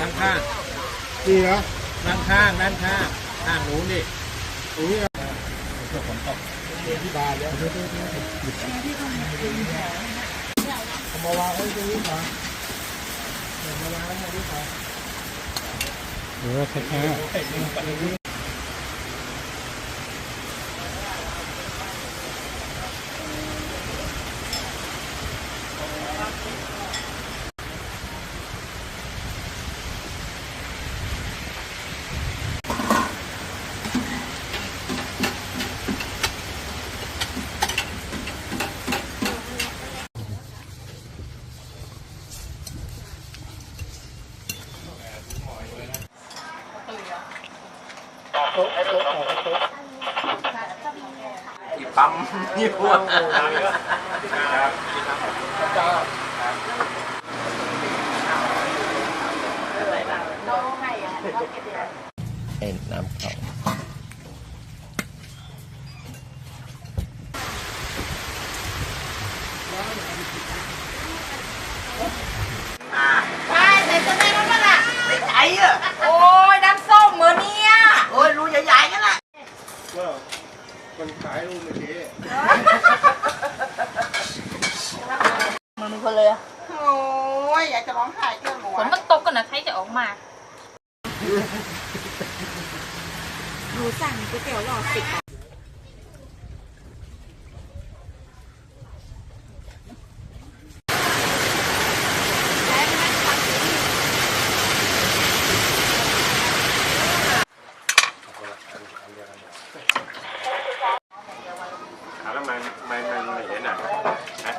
ด้านข้างนี่เหรอด้านข้างด้านข้างข้างหนูนดิตรงนี้เหรอเพื่อฝนตกที่บานแล้วเอามาวางไว้ตรงนี้ก่อนเอามาวางไว้ตรงนี้ ก่อนหรือว่าแค่อีปั๊มนี่พวกเอ็นน้ำเขาใช่ใส่ตัวไหนนั่นน่ะไม่ใช่อะโอ้ยน้ำส้มเหมือนเนี่ย โอ้ยรูใหญ่ๆนั่นแหละ ว่า มันขายรูปเมื่อกี้มันคนเลยอะโอ้ยอยากจะร้องไห้เจ้าหนูฝนมันตกกันนะใครจะออกมาหนูสั่งก๋วยเตี๋ยวหลอดสิบบาท แล้วมันมันมันไม่เห็นอะนะ